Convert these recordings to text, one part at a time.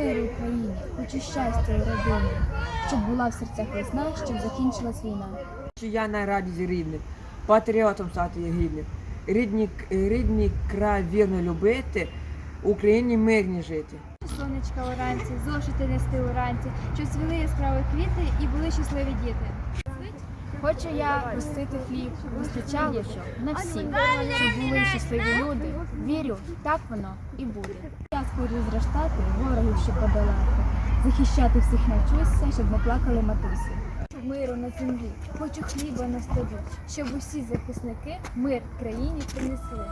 миру Україні, хочу щастя і родини, щоб була в серцях весна, щоб закінчилась війна. Що я на радість рідним, патріотом стати гідним, рідні, рідні край вірно любити, Україні мирні жити. Сонечка уранці, зошити нести уранці, щоб цвіли яскраві квіти і були щасливі діти. Хочу я пустити хліб, вистачало що на всі, щоб були щасливі люди. Вірю, так воно і буде. Я скорю зрештати, ворогів щоб подолати, захищати всіх навчуся, щоб не плакали матусі. Миру на землі, хочу хліба на столі, щоб усі захисники мир країні принесли.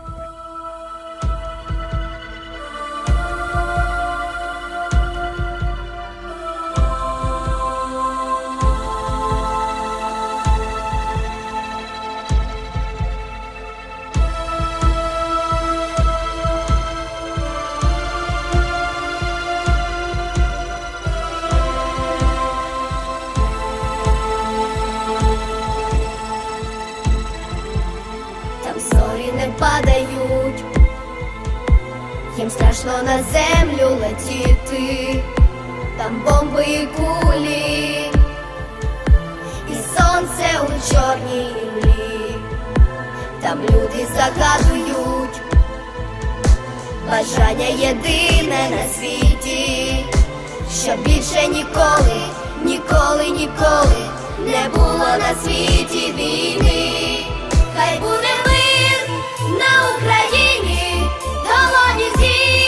Їм страшно на землю летіти, там бомби і кулі, і сонце у чорній імлі, там люди загадують, бажання єдине на світі, щоб більше ніколи, ніколи, ніколи не було на світі війни. Хай буде мир на Україні, me.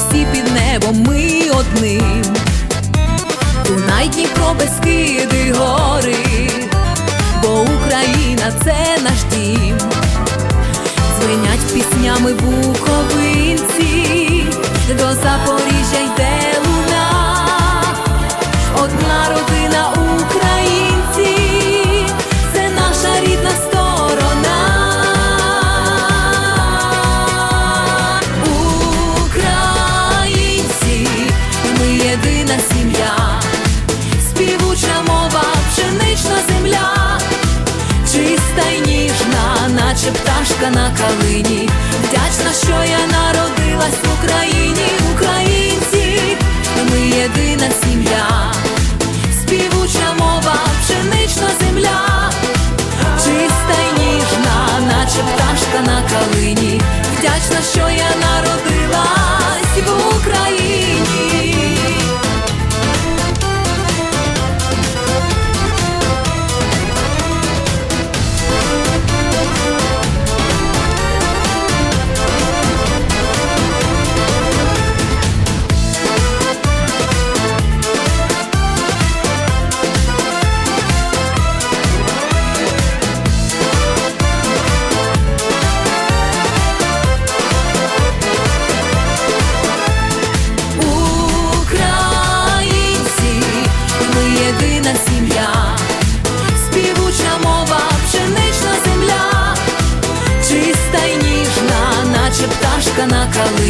усі під небом ми одним. Дунай, Дніпро, Бескиди, гори, бо Україна це наш дім. звинять піснями буковинці, до Запоріжжя йде луна, одна родина